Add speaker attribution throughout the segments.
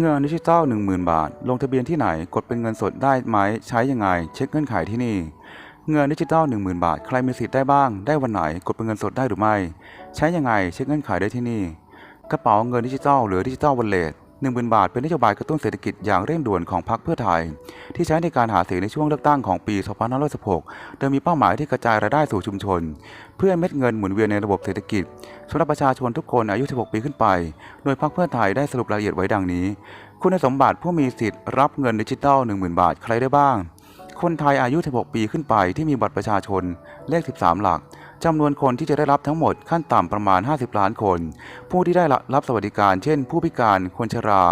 Speaker 1: เงินดิจิตอล10,000 บาท ลงทะเบียนที่ไหนกดเป็นเงินสดได้ไหมใช้ยังไง เช็คเงื่อนไขที่นี่ เงินดิจิตอล10,000 บาท ใครมีสิทธิ์ได้บ้าง ได้วันไหนกดเป็นเงินสดได้หรือไม่ ใช้ยังไง เช็คเงื่อนไขได้ที่นี่ กระเป๋าเงินดิจิตอลหรือดิจิตอลวอลเล็ต 10,000 บาทเป็นนโยบายกระตุ้นเศรษฐกิจอย่างเร่งด่วนของพรรคเพื่อไทย ที่ใช้ในการหาเสียงในช่วงเลือกตั้งของปี 2516 โดยมีเป้าหมายที่กระจายรายได้สู่ชุมชน เพื่อเม็ดเงินหมุนเวียนในระบบเศรษฐกิจสำหรับประชาชนทุกคนอายุ 16 ปีขึ้นไป โดยพรรคเพื่อไทยได้สรุปรายละเอียดไว้ดังนี้ คุณสมบัติผู้มีสิทธิ์รับเงินดิจิทัล 10,000 บาทใครได้บ้าง คนไทยอายุ 16 ปีขึ้นไปที่มีบัตรประชาชนเลข 13 หลัก จำนวนคนที่จะได้รับทั้งหมดขั้นต่ำประมาณ 50 ล้านคน ผู้ที่ได้รับสวัสดิการเช่น ผู้พิการคนชรา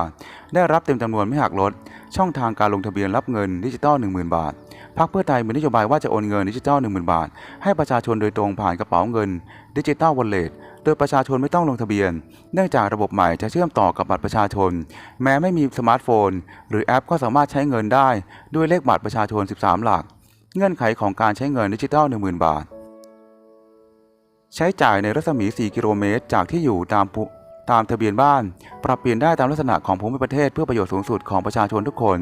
Speaker 1: ได้รับเต็มจำนวนไม่หักลด ช่องทางการลงทะเบียนรับเงินดิจิทัล10,000 บาทพรรคเพื่อไทยมีนโยบายว่าจะโอนเงินดิจิทัล10,000 บาท ให้ประชาชนโดยตรงผ่านกระเป๋าเงินดิจิทัลวอลเล็ตโดยประชาชนไม่ต้องลงทะเบียน เนื่องจากระบบใหม่จะเชื่อมต่อกับบัตรประชาชน แม้ไม่มีสมาร์ทโฟน หรือแอปก็สามารถใช้เงินได้ ด้วยเลขบัตรประชาชน 13 หลัก เงื่อนไขของการใช้เงินดิจิทัล10,000 บาท ใช้จ่ายในรัศมี 4 กิโลเมตร จากที่อยู่ตามตามทะเบียนบ้าน ปรับเปลี่ยนได้ตามลักษณะของภูมิประเทศเพื่อประโยชน์สูงสุดของประชาชนทุกคน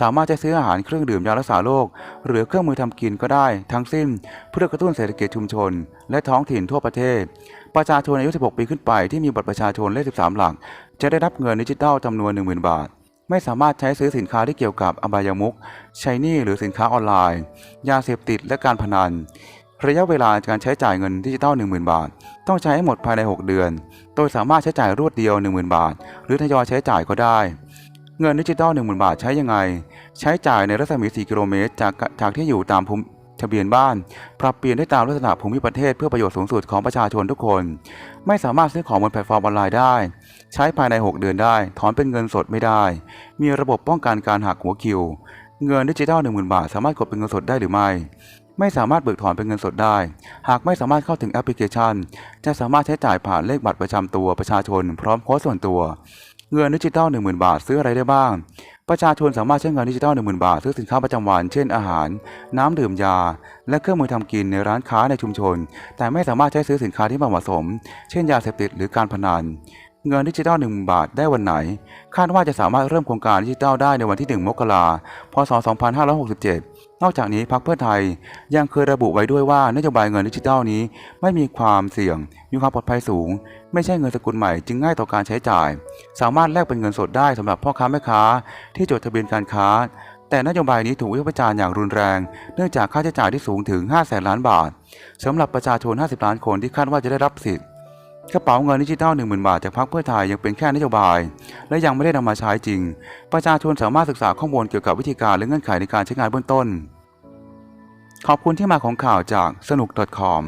Speaker 1: สามารถจะซื้ออาหารเครื่องดื่มยารักษาโรคหรือเครื่องมือทำกินก็ได้ ทั้งสิ้นเพื่อกระตุ้นเศรษฐกิจชุมชน และท้องถิ่นทั่วประเทศ ประชาชนอายุ 16 ปีขึ้นไปที่มีบัตรประชาชนเลข 13 หลัก จะได้รับเงินดิจิทัลจำนวน 10,000 บาทไม่สามารถใช้ซื้อสินค้าที่เกี่ยวกับอบายมุขใช้หนี้หรือสินค้าออนไลน์ ยาเสพติดและการพนัน ระยะเวลาการใช้จ่ายเงินดิจิทัล10,000 บาท ต้องใช้ให้หมดภายใน 6 เดือน โดยสามารถใช้จ่ายรวดเดียว 10,000 บาท หรือทยอยใช้จ่ายก็ได้ เงินดิจิทัล10,000 บาทใช้ยังไง ใช้จ่ายในรัศมี 4 กิโลเมตร จากจากที่อยู่ตามภูมิทะเบียนบ้าน ปรับเปลี่ยนได้ตามลักษณะภูมิประเทศเพื่อประโยชน์สูงสุดของประชาชนทุกคน ไม่สามารถซื้อของบนแพลตฟอร์มออนไลน์ได้ ใช้ภายใน 6 เดือนได้ ถอนเป็นเงินสดไม่ได้ มีระบบป้องกันการหักหัวคิว เงินดิจิทัล10,000 บาท สามารถกดเป็นเงินสดได้หรือไม่ ไม่สามารถเบิกถอนเป็นเงินสดได้ หากไม่สามารถเข้าถึงแอปพลิเคชัน จะสามารถใช้จ่ายผ่านเลขบัตรประจำตัวประชาชน พร้อมโค้ดส่วนตัว เงินดิจิทัล10,000 บาทซื้ออะไรได้บ้าง ประชาชนสามารถใช้เงินดิจิทัล10,000 บาท ซื้อสินค้าประจำวัน เช่นอาหาร น้ำดื่มยา และเครื่องมือทำกินในร้านค้าในชุมชน แต่ไม่สามารถใช้ซื้อสินค้าที่ไม่เหมาะสม เช่นยาเสพติดหรือการพนันเงินดิจิทัล1บาทได้วันไหน คาดว่าจะสามารถเริ่มโครงการดิจิทัลได้ในวันที่ 1 มกราคม พศ 2567 นอกจากนี้พรรคเพื่อไทยยังเคยระบุไว้ด้วยว่านโยบายเงินดิจิทัลนี้ ไม่มีความเสี่ยง มีความปลอดภัยสูง ไม่ใช่เงินสกุลใหม่จึงง่ายต่อการใช้จ่าย สามารถแลกเป็นเงินสดได้สำหรับพ่อค้าแม่ค้า ที่จดทะเบียนการค้า แต่นโยบายนี้ถูกวิพากษ์วิจารณ์อย่างรุนแรง เนื่องจากค่าใช้จ่ายที่สูงถึง5แสนล้านบาทสำหรับประชาชน 50 ล้านคนที่คาดว่าจะได้รับสิทธิ์ กระเป๋าเงินดิจิทัล10,000 บาทจากพรรคเพื่อไทยยังเป็นแค่นโยบาย และยังไม่ได้นำมาใช้จริง ประชาชนสามารถศึกษาข้อมูลเกี่ยวกับวิธีการและเงื่อนไขในการใช้งานเบื้องต้น ขอบคุณที่มาของข่าวจากสนุก .com